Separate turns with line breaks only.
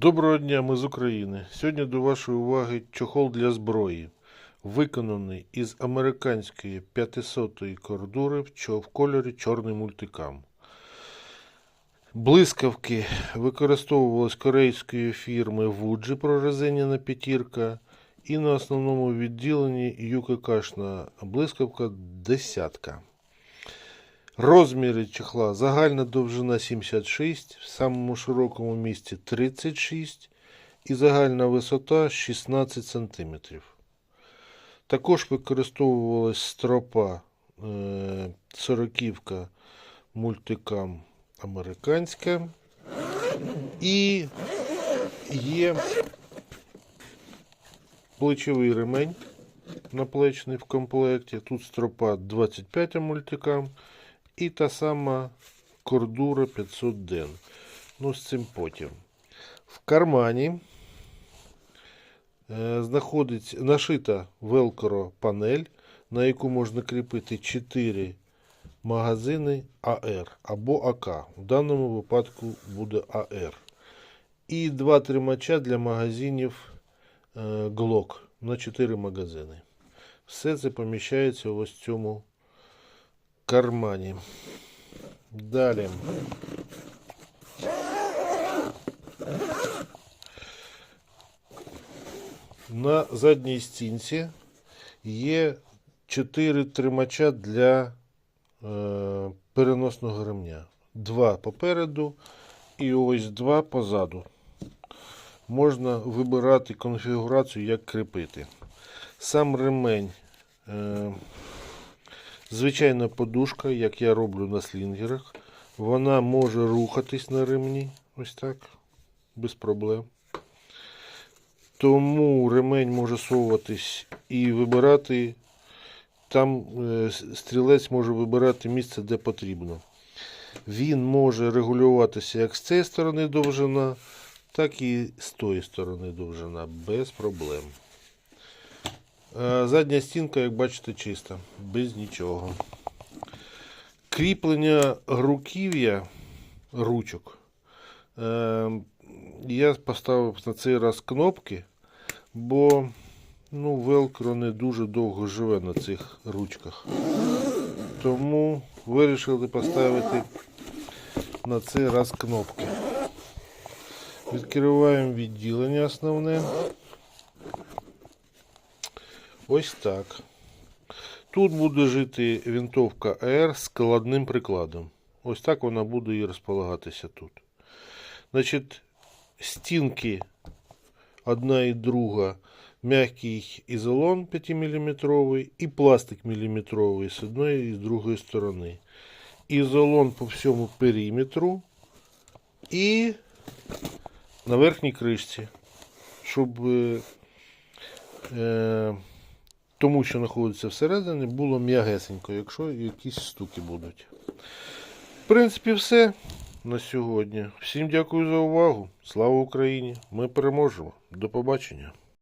Доброго дня, ми з України. Сьогодні до вашої уваги чохол для зброї, виконаний із американської 500-ї кордури в кольорі чорний мультикам. Блискавки використовувались корейської фірми Вуджі прорезиняна п'ятірка і на основному відділенні ЮККшна блискавка десятка. Розміри чехла. Загальна довжина 76, в самому широкому місці 36 і загальна висота 16 см. Також використовувалась стропа е, сороківка мультикам американська. І є плечовий ремень наплечний в комплекті. Тут стропа 25 мультикам. І та сама кордура 500 ден. Ну, з цим потім. В кармані е, знаходиться нашита велкро панель, на яку можна кріпити 4 магазини АР або АК. В даному випадку буде АР. І два тримача для магазинів е, Glock на 4 магазини. Все це поміщається ось цьому кармані. Далі. На задній стінці є 4 тримача для е, переносного ремня. Два попереду і ось два позаду. Можна вибирати конфігурацію, як кріпити. Сам ремень. Е, Звичайна подушка, як я роблю на слінгерах. Вона може рухатись на ремні. Ось так. Без проблем. Тому ремень може совуватись і вибирати. Там е, стрілець може вибирати місце, де потрібно. Він може регулюватися як з цієї сторони довжина, так і з тої сторони довжина. Без проблем. Е, Задня стінка, як бачите, чиста, без нічого. Кріплення руків'я ручок. Е, Я поставив на цей раз кнопки, бо ну, велкро не дуже довго живе на цих ручках. Тому вирішили поставити на цей раз кнопки. Відкриваємо відділення основне. Ось так. Тут буде жити винтовка АР з складним прикладом. Ось так вона буде і розполагатися тут. Значить, стінки одна і друга м'який ізолон 5 мм і пластик міліметровий з одної і з другої сторони. Ізолон по всьому периметру і на верхній кришці, щоб е, е, тому, що знаходиться всередині, було м'ягесенько, якщо якісь стуки будуть. В принципі, все на сьогодні. Всім дякую за увагу. Слава Україні! Ми переможемо. До побачення.